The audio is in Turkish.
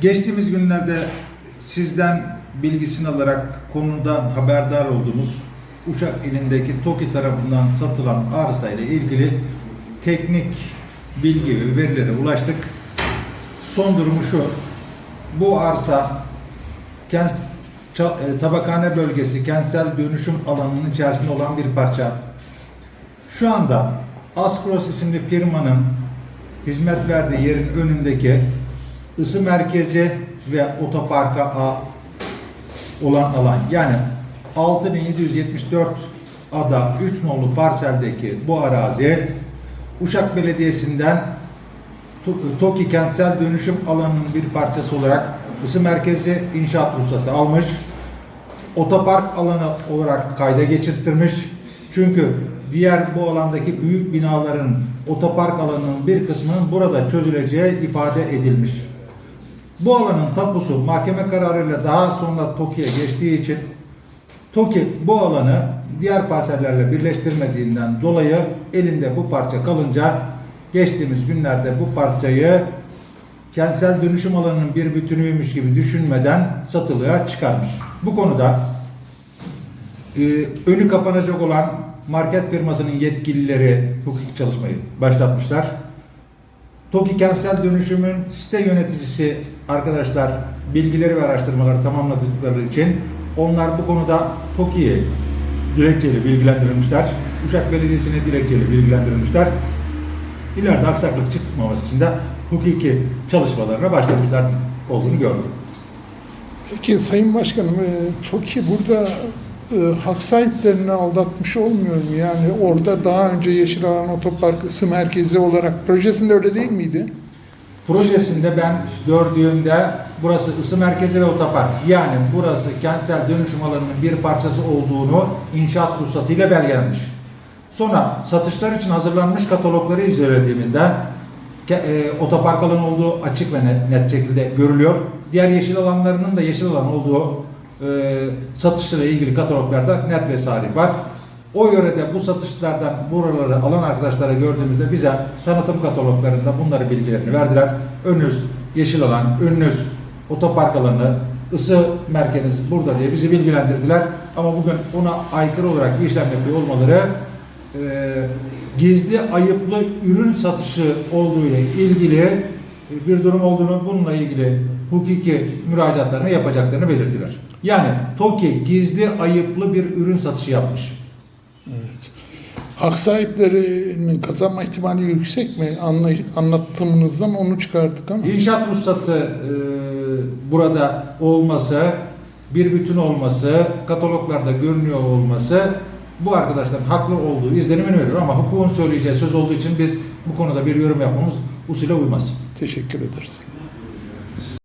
Geçtiğimiz günlerde sizden bilgisini alarak konudan haberdar olduğumuz Uşak ilindeki TOKİ tarafından satılan arsa ile ilgili teknik bilgi ve verilere ulaştık. Son durumu şu. Bu arsa kent, e, tabakhane bölgesi kentsel dönüşüm alanının içerisinde olan bir parça. Şu anda Askros isimli firmanın hizmet verdiği yerin önündeki ısı merkezi ve otoparka a- olan alan yani 6774 ada 3 nolu parseldeki bu arazi Uşak Belediyesi'nden To- TOKİ kentsel dönüşüm alanının bir parçası olarak ısı merkezi inşaat ruhsatı almış. Otopark alanı olarak kayda geçirttirmiş. Çünkü diğer bu alandaki büyük binaların otopark alanının bir kısmının burada çözüleceği ifade edilmiş. Bu alanın tapusu mahkeme kararıyla daha sonra TOKİ'ye geçtiği için TOKİ bu alanı diğer parsellerle birleştirmediğinden dolayı elinde bu parça kalınca geçtiğimiz günlerde bu parçayı kentsel dönüşüm alanının bir bütünüymüş gibi düşünmeden satılığa çıkarmış. Bu konuda e, önü kapanacak olan market firmasının yetkilileri hukuki çalışmayı başlatmışlar. TOKİ kentsel dönüşümün site yöneticisi arkadaşlar bilgileri ve araştırmaları tamamladıkları için onlar bu konuda TOKİ'yi dilekçeyle bilgilendirilmişler. Uşak Belediyesi'ne dilekçeyle bilgilendirilmişler. İleride aksaklık çıkmaması için de hukuki çalışmalarına başlamışlar olduğunu gördüm. Peki Sayın Başkanım, e, TOKİ burada e, hak sahiplerini aldatmış olmuyor mu? Yani orada daha önce Yeşil Alan Otopark ısı merkezi olarak projesinde öyle değil miydi? Projesinde ben gördüğümde burası ısı merkezi ve otopark. Yani burası kentsel dönüşüm alanının bir parçası olduğunu inşaat ruhsatıyla belgelenmiş. Sonra satışlar için hazırlanmış katalogları incelediğimizde e, otopark alanı olduğu açık ve net şekilde görülüyor. Diğer yeşil alanlarının da yeşil alan olduğu e, satışlarla ilgili kataloglarda net ve sarih var. O yörede bu satışlardan buraları alan arkadaşlara gördüğümüzde bize tanıtım kataloglarında bunları bilgilerini verdiler. Önünüz yeşil alan, önünüz otopark alanı, ısı merkeziniz burada diye bizi bilgilendirdiler. Ama bugün ona aykırı olarak bir işlem yapıyor olmaları e, gizli ayıplı ürün satışı olduğu ile ilgili e, bir durum olduğunu bununla ilgili hukuki müracaatlarını yapacaklarını belirttiler. Yani TOKİ gizli ayıplı bir ürün satışı yapmış. Evet. Hak sahiplerinin kazanma ihtimali yüksek mi? Anlay- anlattığınızdan onu çıkardık ama. İnşaat ruhsatı e, burada olması, bir bütün olması, kataloglarda görünüyor olması bu arkadaşların haklı olduğu izlenimini veriyor ama hukukun söyleyeceği söz olduğu için biz bu konuda bir yorum yapmamız usule uymaz. Teşekkür ederiz.